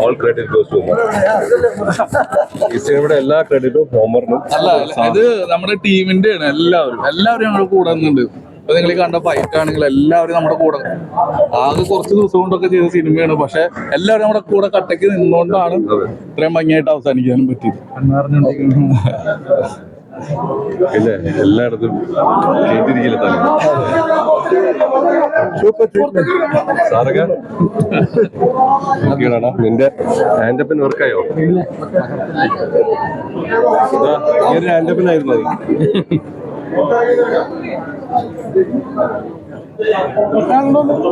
All credit goes to സിനിമയുടെ എല്ലാ ക്രെഡിറ്റും ഹോമറിനും അല്ല അല്ല, ഇത് നമ്മുടെ ടീമിന്റെ ആണ് എല്ലാവരും. എല്ലാവരും ഞങ്ങളുടെ കൂടെ നിന്നുണ്ട് ഇപ്പൊ നിങ്ങൾ കണ്ട ഫൈറ്റ് ആണെങ്കിൽ എല്ലാവരും നമ്മുടെ കൂടെ ആകെ കുറച്ച് ദിവസം കൊണ്ടൊക്കെ ചെയ്ത സിനിമയാണ് പക്ഷെ എല്ലാവരും നമ്മുടെ കൂടെ കട്ടയ്ക്ക് നിന്നുകൊണ്ടാണ് ഇത്രയും ഭംഗിയായിട്ട് അവസാനിക്കാനും പറ്റിയത്. പിന്നെ എല്ലായിടത്തും കേട്ടിരിക്കില്ല തന്നെ സാറൊക്കെ നോക്കിയാടാ നിന്റെ ഹാൻഡപ്പിന് വർക്കായോ ഈ ഒരു ഹാൻഡപ്പിനായിരുന്നു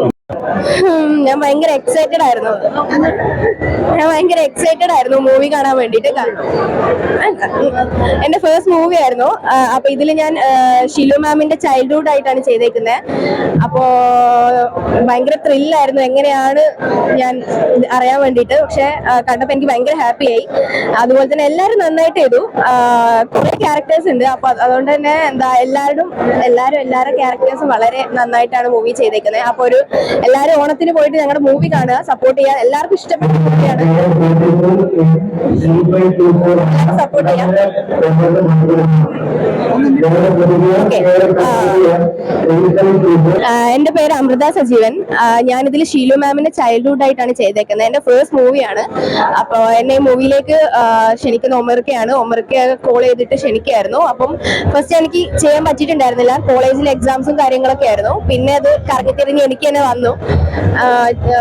ഉം, ഞാൻ ഭയങ്കര എക്സൈറ്റഡ് ആയിരുന്നു. ഞാൻ ഭയങ്കര എക്സൈറ്റഡ് ആയിരുന്നു മൂവി കാണാൻ വേണ്ടിയിട്ട്. എന്റെ ഫസ്റ്റ് മൂവി ആയിരുന്നു. അപ്പൊ ഇതിൽ ഞാൻ ഷിലു മാമിന്റെ ചൈൽഡ്ഹുഡ് ആയിട്ടാണ് ചെയ്തേക്കുന്നത് അപ്പോ ഭയങ്കര ത്രില്ലായിരുന്നു എങ്ങനെയാണ് ഞാൻ അറിയാൻ വേണ്ടിയിട്ട്. പക്ഷെ കണ്ടപ്പോൾ കണ്ടപ്പോ എനിക്ക് ഭയങ്കര ഹാപ്പി ആയി. അതുപോലെ തന്നെ എല്ലാവരും നന്നായിട്ട് ചെയ്തു. കുറെ ക്യാരക്ടേഴ്സ് ഉണ്ട്. അപ്പൊ അതുകൊണ്ട് തന്നെ എന്താ എല്ലാവരും എല്ലാരും എല്ലാവരുടെ ക്യാരക്ടേഴ്സും വളരെ നന്നായിട്ടാണ് മൂവി ചെയ്തേക്കുന്നത് അപ്പൊ ഒരു എല്ലാവരും ഓണത്തിന് പോയിട്ട് ഞങ്ങളുടെ മൂവി കാണുക സപ്പോർട്ട് ചെയ്യുക. എല്ലാവർക്കും ഇഷ്ടപ്പെട്ട മൂവിയാണ് സപ്പോർട്ട് ചെയ്യാം. എന്റെ പേര് അമൃത സജീവൻ. ഞാനിതിൽ ഷീലു മാമിന്റെ ചൈൽഡ്ഹുഡ് ആയിട്ടാണ് ചെയ്തേക്കുന്നത്. എന്റെ ഫേസ്റ്റ് മൂവിയാണ് അപ്പോൾ എന്നെ മൂവിയിലേക്ക് ക്ഷണിക്കുന്ന ഒമർക്കയാണ്. ഒമർക്ക കോൾ ചെയ്തിട്ട് ക്ഷണിക്കായിരുന്നു അപ്പം ഫസ്റ്റ് എനിക്ക് ചെയ്യാൻ പറ്റിയിട്ടുണ്ടായിരുന്നില്ല. കോളേജിലെ എക്സാംസും കാര്യങ്ങളൊക്കെ ആയിരുന്നു. പിന്നെ അത് കറങ്ങിത്തിരിഞ്ഞ് എനിക്ക് തന്നെ വന്നു.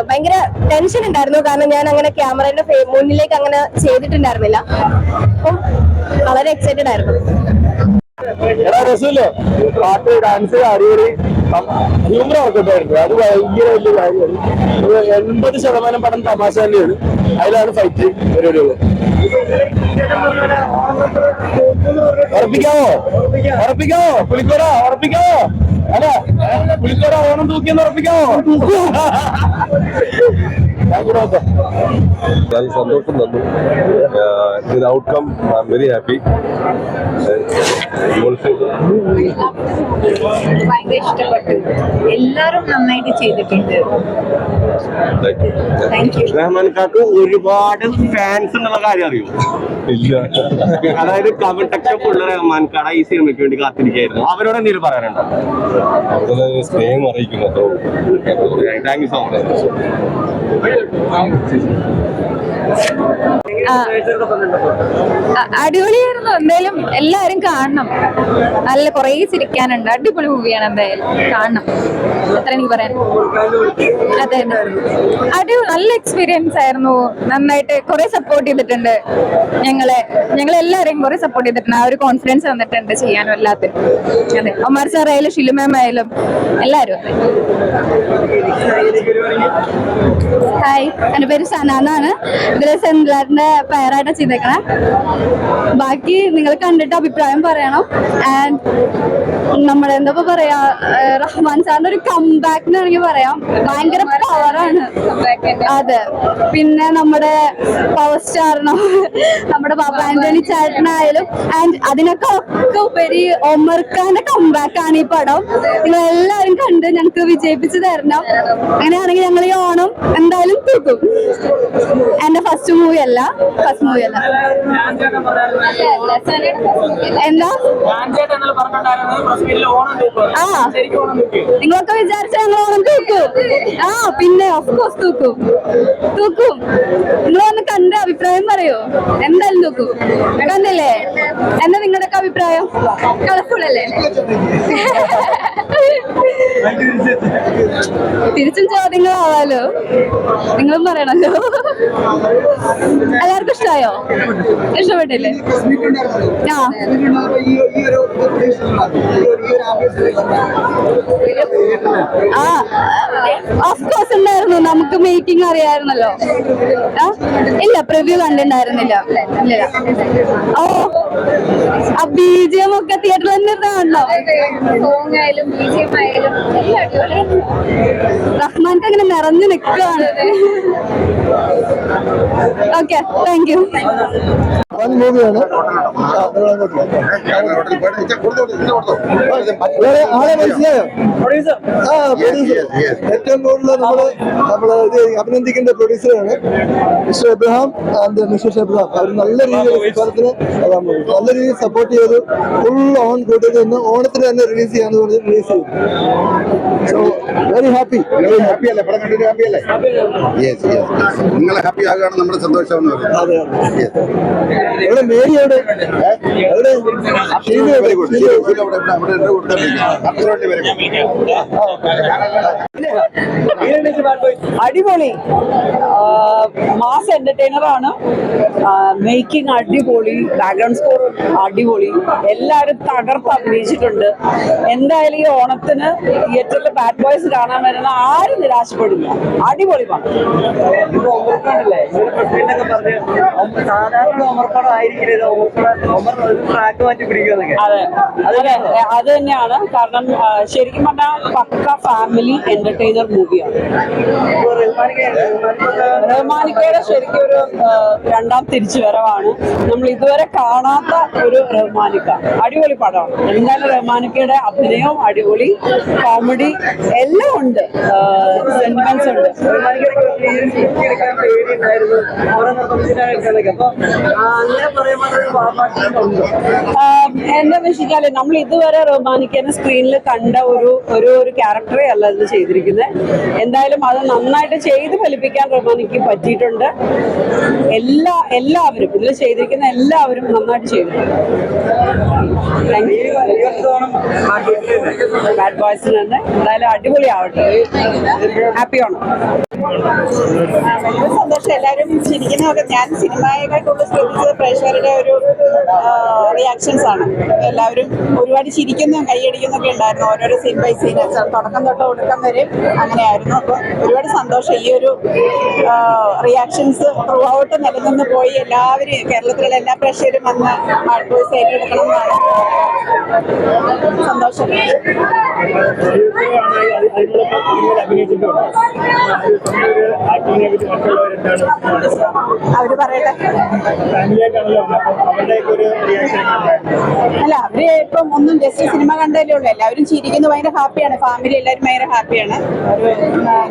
ഭയങ്കര ടെൻഷൻ ഉണ്ടായിരുന്നു. കാരണം ഞാൻ അങ്ങനെ ക്യാമറയുടെ മുന്നിലേക്ക് അങ്ങനെ ചെയ്തിട്ടുണ്ടായിരുന്നില്ല. അപ്പം വളരെ എക്സൈറ്റഡ് ആയിരുന്നു. പാട്ട് ഡാൻസ് അടിപൊളി. ഹ്യൂമർ വർക്കൗട്ടായിരുന്നു അത് ഭയങ്കര വലിയ കാര്യമാണ്. എൺപത് ശതമാനം പടം തമാശ തന്നെയാണ്. അതിലാണ് ഫൈറ്റ് ഒരു ഉറപ്പിക്കാവോ? ഉറപ്പിക്കാവോ? പുലിക്കോട ഉറപ്പിക്കാവോ? അല്ല പുലിക്കോട ഓണം തൂക്കിയെന്ന് ഉറപ്പിക്കാവോ? നല്ല സന്തോഷം തന്നു. Outcome I am very happy ഭയങ്കര ഇഷ്ടപ്പെട്ടു. എല്ലാരും നന്നായിട്ട് ചെയ്തിട്ടുണ്ട്. റഹ്മാൻ കാക്ക് ഒരുപാട് ഫാൻസ് എന്നുള്ള കാര്യം അറിയോ? ഇല്ല. അതായത് കമന്റൊക്കെ ഫുള്ള് റഹ്മാൻ കാട ഈ സിനിമയ്ക്ക് വേണ്ടി കാത്തിരിക്കായിരുന്നു അവരോട് എന്തെങ്കിലും പറയാനുണ്ടോ? സ്നേഹം അറിയിക്കുന്നു താങ്ക് യു സോ മച്ച് അടിപൊളിയായിരുന്നു. എന്തായാലും എല്ലാരും കാണണം. നല്ല കുറേ ചിരിക്കാനുണ്ട്. അടിപൊളി മൂവിയാണ് എന്തായാലും. കാണണം. അത്ര എനിക്ക് പറയാൻ അതെ അടിപൊളി നല്ല എക്സ്പീരിയൻസ് ആയിരുന്നു. നന്നായിട്ട് കുറെ സപ്പോർട്ട് ചെയ്തിട്ടുണ്ട് ഞങ്ങളെ. ഞങ്ങളെല്ലാരെയും കുറെ സപ്പോർട്ട് ചെയ്തിട്ടുണ്ട്. ആ ഒരു കോൺഫിഡൻസ് വന്നിട്ടുണ്ട് ചെയ്യാനും എല്ലാത്തിനും. അതെ. ഒമാർ സാർ ആയാലും ഷിലു മാം ആയാലും എല്ലാവരും. ഹായ് എന്റെ പേര് സനാന്നാണ് ഇതിലെ ഇതിൽ പേരായിട്ട് ചെയ്തേക്കണേ. ബാക്കി നിങ്ങൾ കണ്ടിട്ട് അഭിപ്രായം പറയണം. ആൻഡ് നമ്മുടെ എന്താ പറയാ റഹ്മാൻ സാറിന്റെ ഒരു കംബാക്ക് വേണമെങ്കിൽ പറയാം. ഭയങ്കര പവറാണ് അതെ. പിന്നെ നമ്മുടെ പവർ സ്റ്റാറിനോ നമ്മുടെ ബാബ ആന്റണി ചേട്ടനായാലും ആൻഡ് അതിനൊക്കെ ഒക്കെ ഉപരി ഒമർഖാന്റെ കംബാക്ക് ആണ് ഈ പടം. നിങ്ങൾ എല്ലാവരും കണ്ട് ഞങ്ങൾക്ക് വിജയിപ്പിച്ച് തരണം. അങ്ങനെയാണെങ്കിൽ ഞങ്ങൾ ഈ ഓണം എന്തായാലും തൂക്കും എന്റെ ഫസ്റ്റ് മൂവി അല്ല. ഫസ്റ്റ് മൂവി അല്ല എന്താ? ആ. നിങ്ങളൊക്കെ വിചാരിച്ച ഞങ്ങൾ ഓണം തൂക്കും. ആ പിന്നെ ഓഫ് കോഴ്സ് തൂക്കും. തൂക്കും. നിങ്ങൾ ഒന്ന് കണ്ട് അഭിപ്രായം പറയോ? എന്തായാലും തൂക്കും. കണ്ടില്ലേ? അഭിപ്രായം? കളർഫുൾ അല്ലേ തിരിച്ചും ചോദ്യങ്ങളാവാലോ? നിങ്ങളും പറയണല്ലോ. എല്ലാവർക്കും ഇഷ്ടമായോ ഇഷ്ടപ്പെട്ടില്ലേ? ആ. ആ. ഓഫ് കോഴ്സ് ഉണ്ടായിരുന്നു. നമുക്ക് മേക്കിംഗ് അറിയായിരുന്നല്ലോ. ഇല്ല പ്രിവ്യൂ കണ്ടിട്ടുണ്ടായിരുന്നില്ല. ഇല്ല. ഓ ബി ജി എം ഒക്കെ തിയേറ്ററിൽ തന്നെ ഇരുന്നാണല്ലോ സോങ് ആയാലും ബിജിഎം ആയാലും എല്ലാം അടിപൊളി. റഹ്മാൻക്ക് അങ്ങനെ നിറഞ്ഞു നിൽക്കുകയാണ് ഓക്കെ താങ്ക് യു വൻ മൂവിയാണ് വേറെ ആളെ മനസ്സിലായോ? ആ പ്രൊഡ്യൂസർ ഏറ്റവും കൂടുതൽ നമ്മൾ നമ്മൾ ഇത് അഭിനന്ദിക്കേണ്ട പ്രൊഡ്യൂസറാണ് mister Abraham and mister Abraham അവർ നല്ല രീതിയിൽ നല്ല രീതിയിൽ സപ്പോർട്ട് ചെയ്തു ഫുൾ ഓൺ കൂട്ടിയിട്ട് ഇന്ന് ഓണത്തിന് തന്നെ റിലീസ് ചെയ്യാന്ന് പറഞ്ഞ് റിലീസ് ചെയ്തു. So very happy very happy happy അല്ലേ? പടം കണ്ടിട്ട് ഹാപ്പി അല്ലേ? യെസ് യെസ് നിങ്ങൾ ഹാപ്പി ആകുകയാണ് നമ്മുടെ സന്തോഷം എന്ന് പറയുന്നത്. അതെ എവിടെ മേരി എവിടെ? എവിടെ? അടിപൊളി. മാസ് എന്റർടൈനർ ആണ്. മേക്കിംഗ് അടിപൊളി. ബാക്ക്ഗ്രൗണ്ട് സ്കോർ അടിപൊളി. എല്ലാവരും തകർത്ത് അഭിനയിച്ചിട്ടുണ്ട്. എന്തായാലും ഈ ഓണത്തിന് തിയേറ്ററിൽ ബാഡ് ബോയ്സ് കാണാൻ വരുന്ന ആരും നിരാശപ്പെടില്ല അടിപൊളി അതെ. അതെ. അത്. തന്നെയാണ്. കാരണം ശരിക്കും പറഞ്ഞാൽ പക്ക ഫാമിലി എന്റർടൈനർ മൂവിയാണ് റഹ്മാനിക്കയുടെ ശരിക്കും ഒരു രണ്ടാം തിരിച്ചു വരവാണ് നമ്മൾ ഇതുവരെ കാണാത്ത ഒരു റഹ്മാനിക്ക. അടിപൊളി പടമാണ്. എന്തായാലും റഹ്മാനിക്കയുടെ അഭിനയവും അടിപൊളി. കോമഡി എല്ലാം ഉണ്ട്. സെന്റിമെന്റ്സ് ഉണ്ട്. ആ, എന്താ വെച്ചാൽ നമ്മൾ ഇതുവരെ റൊമാനിക്കനെ സ്ക്രീനിൽ കണ്ട ഒരു ഒരു ഒരു ക്യാരക്ടറെ അല്ല ഇത് ചെയ്തിരിക്കുന്നത് എന്തായാലും അത് നന്നായിട്ട് ചെയ്ത് ഫലിപ്പിക്കാൻ റൊമാനിക്ക് പറ്റിയിട്ടുണ്ട്. എല്ലാ എല്ലാവരും ഇതിൽ ചെയ്തിരിക്കുന്ന എല്ലാവരും നന്നായിട്ട് ചെയ്തിട്ടുണ്ട്. ബാഡ് എന്തായാലും അടിപൊളിയാവട്ടെ ആണ് ഭയങ്കര സന്തോഷം. എല്ലാവരും ചിരിക്കുന്നതൊക്കെ ഞാൻ സിനിമയെക്കാട്ടുള്ള ശ്രദ്ധിച്ചത് പ്രേക്ഷകരുടെ ഒരു റിയാക്ഷൻസ് ആണ്. എല്ലാവരും ഒരുപാട് ചിരിക്കുന്നതും കൈയടിക്കുന്നൊക്കെ ഉണ്ടായിരുന്നു. ഓരോരോ സീൻ ബൈ സീൻ തുടക്കം തൊട്ട് ഒടുക്കം വരെ അങ്ങനെയായിരുന്നു. അപ്പോൾ ഒരുപാട് സന്തോഷം. ഈ ഒരു റിയാക്ഷൻസ് ത്രൂ ഔട്ട് നിലനിന്ന് പോയി എല്ലാവരും കേരളത്തിലുള്ള എല്ലാ പ്രേക്ഷകരും വന്ന് ഹാർഡ് ബോയ്സ് ഏറ്റെടുക്കണം എന്നാണ് സന്തോഷം. അവർ പറയട്ടെ. അല്ല അവർ ഇപ്പം ഒന്നും ജസ്റ്റ് സിനിമ കണ്ടല്ലേ ഉള്ളൂ. എല്ലാവരും ചിരിക്കുന്നു ഭയങ്കര ഹാപ്പിയാണ് ഫാമിലി എല്ലാവരും ഭയങ്കര ഹാപ്പിയാണ്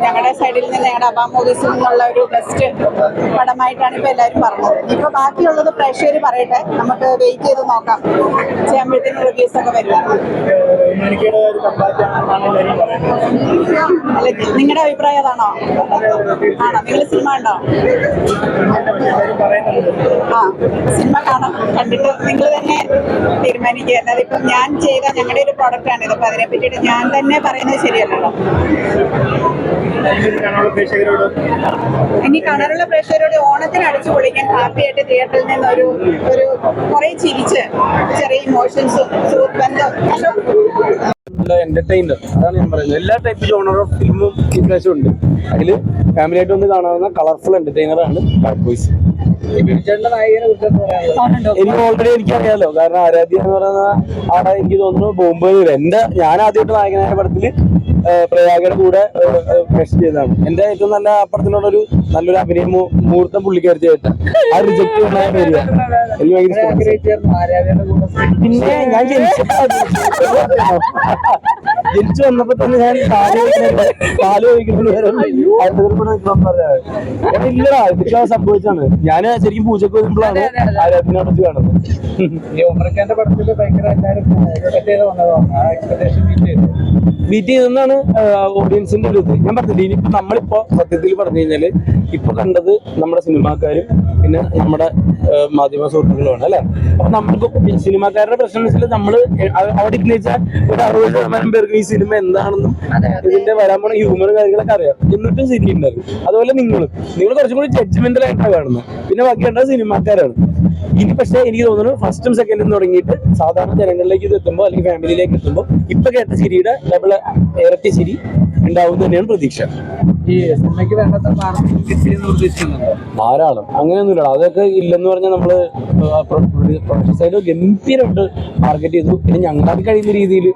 ഞങ്ങളുടെ സൈഡിൽ നിന്ന് ഞങ്ങളുടെ അബാ മൂവീസിൽ നിന്നുള്ള ഒരു ബെസ്റ്റ് പടമായിട്ടാണ് ഇപ്പൊ എല്ലാവരും പറഞ്ഞത്. ഇപ്പൊ ബാക്കിയുള്ളത് പ്രേക്ഷകർ പറയട്ടെ. നമുക്ക് വെയിറ്റ് ചെയ്ത് നോക്കാം. ചെയ്യുമ്പോഴത്തേക്കും റിവ്യൂസ് ഒക്കെ വരും. അല്ല നിങ്ങളുടെ അഭിപ്രായം അതാണോ? ആണോ? നിങ്ങൾ സിനിമ ഉണ്ടോ ആ സിനിമ കാണാം. കണ്ടിട്ട് നിങ്ങൾ തീരുമാനിക്കുക അല്ലാതെ ഇപ്പം ഞാൻ ചെയ്ത ഞങ്ങളുടെ ഒരു പ്രോഡക്റ്റ് ആണ് ഇത് അപ്പൊ അതിനെ പറ്റിയിട്ട് ഞാൻ തന്നെ പറയുന്നത് ശരിയല്ലല്ലോ ഇനി കാണാനുള്ള പ്രേക്ഷകരോട് ഓണത്തിന് അടിച്ചു പൊളിക്കാൻ ഹാപ്പിയായിട്ട് തിയേറ്ററിൽ നിന്ന് ഒരു ഒരു കുറെ ചിരിച്ച് ചെറിയ ഇമോഷൻസും സുഹൃത്ത് ബന്ധം എന്റർടൈനർ അതാണ് ഞാൻ പറയുന്നത്. എല്ലാ ടൈപ്പ് ജോണർ ഓഫ് ഫിലിമും ഇപ്രാവശ്യം ഉണ്ട്. അതിൽ ഫാമിലി ആയിട്ട് വന്ന് കാണാവുന്ന കളർഫുൾ എന്റർടൈനർ ആണ് ബാഡ് ബോയ്സ് എനിക്ക് ഓൾറെഡി എനിക്കറിയാലോ. കാരണം ആരാധ്യ എന്ന് പറയുന്ന ആടെ എനിക്ക് തോന്നുന്നു ബോംബെ എന്റെ ഞാൻ ആദ്യമായിട്ട് നായകനായ പടത്തിൽ പ്രയാഗയുടെ കൂടെ പ്രശ്നം ചെയ്തതാണ്. എന്റെ ഏറ്റവും നല്ല അപ്പുറത്തിനുള്ളൊരു നല്ലൊരു അഭിനയ മുഹൂർത്തം പുള്ളിക്കാരി ആ റിജക്ട് ഉണ്ടായ പേര്. എനിക്ക് ഭയങ്കര പിന്നെ ഞാൻ ജനിച്ച ജനിച്ചു വന്നപ്പോ തന്നെ ഞാൻ കാൽ നേരം ഇല്ലടാ ഇതൊക്കെ സംഭവിച്ചാണ്. ഞാൻ ശരിക്കും പൂജക്ക് വരുമ്പോഴാണ് ആരാധന വെച്ച് കാണുന്നത്. മീറ്റ് ചെയ്തെന്നാണ് ഓഡിയൻസിന്റെ ഒരു ഇത്. ഞാൻ പറഞ്ഞില്ല ഇനിയിപ്പോ നമ്മളിപ്പോ സത്യത്തിൽ പറഞ്ഞു കഴിഞ്ഞാൽ ഇപ്പൊ കണ്ടത് നമ്മുടെ സിനിമാക്കാരും പിന്നെ നമ്മുടെ മാധ്യമ സുഹൃത്തുക്കളുമാണ് അല്ലെ? അപ്പൊ നമുക്ക് സിനിമാക്കാരുടെ പ്രശ്നം വെച്ചാൽ നമ്മൾ അവിടെ ഇരുന്ന് വെച്ചാൽ ഒരു അറുപത് ശതമാനം പേർക്ക് ഈ സിനിമ എന്താണെന്നും ഇതിന്റെ വരാൻ പോണ ഹ്യൂമർ കാര്യങ്ങളൊക്കെ അറിയാം. എന്നിട്ടും ശരിയുണ്ടാവും അതുപോലെ നിങ്ങളും. നിങ്ങൾ കുറച്ചും കൂടി ജഡ്ജ്മെന്റൽ ആയിട്ടാണ് കാണുന്നത്. പിന്നെ ബാക്കി കണ്ടത് സിനിമാക്കാരാണ് ഇനി പക്ഷേ എനിക്ക് തോന്നുന്നു ഫസ്റ്റും സെക്കൻഡും തുടങ്ങിയിട്ട് സാധാരണ ജനങ്ങളിലേക്ക് ഇത് എത്തുമ്പോൾ അല്ലെങ്കിൽ ഫാമിലിയിലേക്ക് എത്തുമ്പോൾ ഇപ്പൊ കേട്ട ചിരിയുടെ ഡബിൾ ഇരട്ടി ചിരി ഉണ്ടാവും തന്നെയാണ് പ്രതീക്ഷ. ഈ സിനിമയ്ക്ക് ഉദ്ദേശിക്കുന്നുണ്ടോ ധാരാളം. അങ്ങനെയൊന്നുമില്ല അതൊക്കെ ഇല്ലെന്ന് പറഞ്ഞാൽ നമ്മൾ സൈഡ് ഗംഭീരമായിട്ട് മാർക്കറ്റ് ചെയ്തു. പിന്നെ ഞങ്ങൾക്ക് കഴിയുന്ന രീതിയിൽ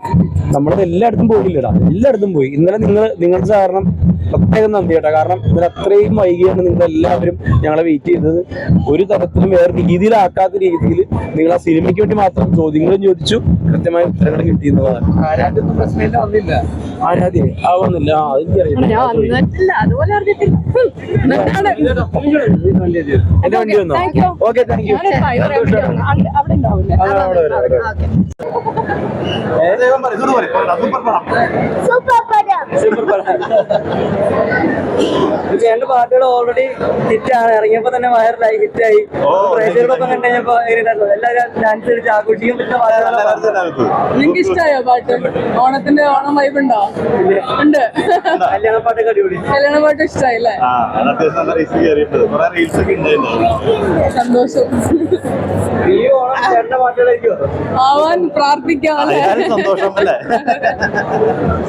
നമ്മളത് എല്ലായിടത്തും പോയില്ലടാ. എല്ലായിടത്തും പോയി. ഇന്നലെ നിങ്ങൾ നിങ്ങളുടെ കാരണം പ്രത്യേകം നന്ദി കേട്ടോ. കാരണം ഇന്നലെ അത്രയും വൈകിയാണ് നിങ്ങൾ എല്ലാവരും ഞങ്ങളെ വെയിറ്റ് ചെയ്തത്. ഒരു തരത്തിലും വേറെ രീതിയിലാക്കാത്ത രീതിയിൽ നിങ്ങൾ ആ സിനിമയ്ക്ക് വേണ്ടി മാത്രം ചോദ്യങ്ങളും ചോദിച്ചു കൃത്യമായ ഉത്തരങ്ങൾ കിട്ടിയെന്നുള്ളതാണ് ആരാധൊന്നും പ്രശ്നമില്ല വന്നില്ല. ആരാധ്യ? ആ അതുപോലെ എന്റെ വണ്ടി വന്നോ? Okay thank you. സൂപ്പർ ചേട്ടന്റെ പാട്ടുകൾ ഓൾറെഡി ഹിറ്റാണ് ഇറങ്ങിയപ്പോ തന്നെ വൈറലായി ഹിറ്റായി പ്രേക്ഷകരോടൊപ്പം കണ്ടു കഴിഞ്ഞപ്പോ എല്ലാവരും ഡാൻസ് കളിച്ച് ആഘോഷിക്കാൻ പറ്റുന്ന പാട്ടുകളാണ് നിങ്ങൾക്ക് ഇഷ്ടമായോ പാട്ട്? ഓണത്തിന്റെ ഓണം വൈബ് ഉണ്ടോ? ഉണ്ട്. കല്യാണ പാട്ടൊക്കെ അടിപൊളി. കല്യാണ പാട്ട് ഇഷ്ടമായില്ലേ സന്തോഷം. ആവാൻ പ്രാർത്ഥിക്കാം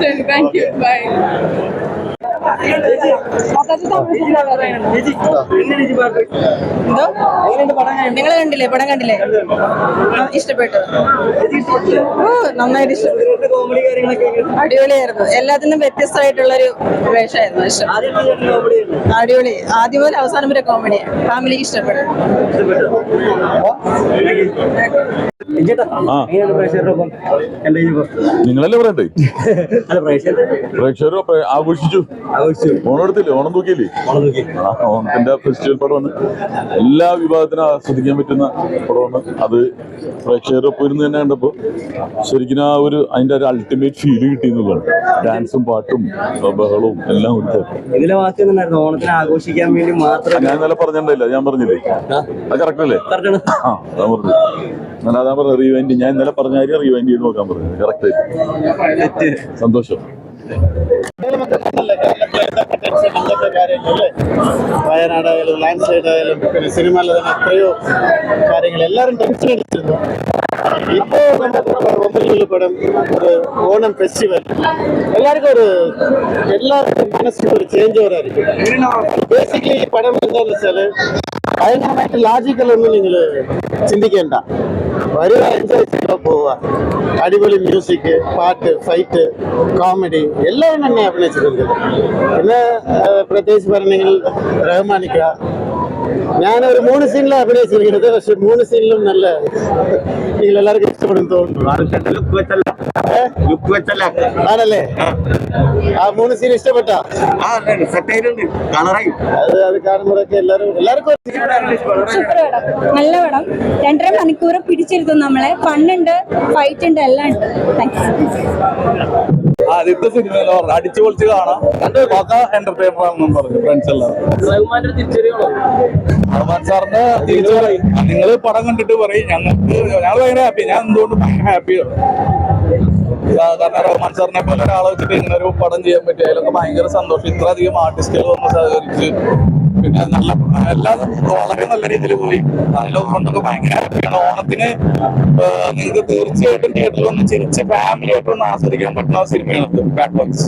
ശരി താങ്ക് യു ബൈ നിങ്ങൾ കണ്ടില്ലേ? പടം കണ്ടില്ലേ? ഇഷ്ടപ്പെട്ടു. ഓ നന്നായിട്ട് ഇഷ്ടപ്പെട്ടു. അടിപൊളിയായിരുന്നു. എല്ലാത്തിനും വേഷമായിരുന്നു ഇഷ്ടം. ചേട്ടൻ കോമഡി ആയിരുന്നു അടിപൊളി. ആദ്യം മുതൽ അവസാനം വരെ കോമഡിയാണ് ഫാമിലിക്ക് ഇഷ്ടപ്പെട്ടു. നിങ്ങളല്ലേ പറയണ്ടേ? പ്രേക്ഷകരും ആഘോഷിച്ചു. ഓണെടുത്തില്ലേ ഓണം തൂക്കിയില്ലേ? ഓണത്തിന്റെ ഫെസ്റ്റിവൽ പടമാണ് എല്ലാ വിഭാഗത്തിനും ആസ്വദിക്കാൻ പറ്റുന്ന പടമാണ് അത്. പ്രേക്ഷകരൊപ്പം ഇരുന്ന് തന്നെ കണ്ടപ്പോ ശരിക്കും ആ ഒരു അതിന്റെ ഒരു അൾട്ടിമേറ്റ് ഫീൽ കിട്ടിയെന്നുള്ളതാണ്. ഡാൻസും പാട്ടും ബഹളവും എല്ലാം ഉണ്ട് ഇതിലെ വാക്ക് ഓണത്തിന് ആഘോഷിക്കാൻ വേണ്ടി മാത്രം ഞാൻ ഇന്നലെ പറഞ്ഞിട്ടില്ല ഞാൻ പറഞ്ഞില്ലേ? അത് കറക്റ്റ് അല്ലേ? ഞാൻ പറഞ്ഞു അതാ പറഞ്ഞ റീവൈൻഡ് ഞാൻ ഇന്നലെ പറഞ്ഞ കാര്യം റീവൈൻഡ് ചെയ്ത് നോക്കാൻ പറഞ്ഞു. കറക്റ്റ് ആയിട്ട്. സന്തോഷം. വയനാടായാലും ലാൻഡ് സ്ലൈഡ് ആയാലും പിന്നെ സിനിമയിലെ തന്നെ എത്രയോ കാര്യങ്ങൾ എല്ലാവരും ടെൻഷൻ എടുത്തിരുന്നു ഇപ്പോ നമ്മുടെ ഒമ്പതിലുള്ള പടം ഒരു ഓണം ഫെസ്റ്റിവൽ എല്ലാവർക്കും ഒരു എല്ലാവർക്കും മനസ്സിൽ ഒരു ചേഞ്ച് ഓവറായിരിക്കും ബേസിക്കലി ഈ പടം എന്താണെന്ന് വെച്ചാൽ ഭയങ്കരമായിട്ട് ലാജിക്കലൊന്നും നിങ്ങൾ ചിന്തിക്കേണ്ട. വരിക എൻജോയ് ചെയ്താൽ പോവുക അടിപൊളി മ്യൂസിക് പാട്ട് ഫൈറ്റ് കോമഡി എല്ലാവരും തന്നെ അഭിനയിച്ചിട്ടുണ്ട് പിന്നെ ആ, പ്രത്യേകിച്ച് പറഞ്ഞെങ്കിൽ റഹ്മാനിക്ക ഞാനൊരു മൂന്ന് സീനിലാണ് അഭിനയിച്ചിരിക്കുന്നത്. പക്ഷെ മൂന്ന് സീനിലും നല്ല നിങ്ങൾ എല്ലാവർക്കും ഇഷ്ടപ്പെടും തോന്നുന്നു. ആണല്ലേ? ആ. മൂന്ന് സീൻ ഇഷ്ടപ്പെട്ട? അത് അത് കാണുമ്പോഴൊക്കെ എല്ലാവരും എല്ലാവർക്കും നല്ല പടം രണ്ടര മണിക്കൂർ പിടിച്ചിരുത്തും നമ്മളെ. ഫണ്ണുണ്ട് ഫൈറ്റ് ഉണ്ട് എല്ലാം ഉണ്ട്. ആദ്യത്തെ സിനിമ അടിച്ചു പൊളിച്ച് കാണാം. പക്ക എന്റർടൈനർ ആണെന്നും പറഞ്ഞു ഫ്രണ്ട്സ് എല്ലാവരും. നിങ്ങൾ പടം കണ്ടിട്ട് പറയും. ഞങ്ങൾക്ക് ഞങ്ങൾ ഭയങ്കര ഹാപ്പി ഞാൻ എന്തുകൊണ്ട് ഭയങ്കര ഹാപ്പിയാണ് കാരണം റഹ്മാൻ സാറിനെ പോലെ ഒരാളെ വെച്ചിട്ട് ഇങ്ങനെ ഒരു പടം ചെയ്യാൻ പറ്റി. അതിലൊക്കെ ഭയങ്കര സന്തോഷം. ഇത്ര അധികം ആർട്ടിസ്റ്റുകൾ വന്ന് സഹകരിച്ച് പിന്നെ നല്ല എല്ലാം വളരെ നല്ല രീതിയിൽ പോയി. അതിലൊക്കെ ഭയങ്കര ഹാപ്പിയാണ് ഓണത്തിന് നിങ്ങൾക്ക് തീർച്ചയായിട്ടും തിയേറ്ററിൽ വന്ന് ചിരിച്ച് ഫാമിലി ആയിട്ട് ഒന്ന് ആസ്വദിക്കാൻ പറ്റുന്ന സിനിമയാണ് ബാഡ് ബോക്സ്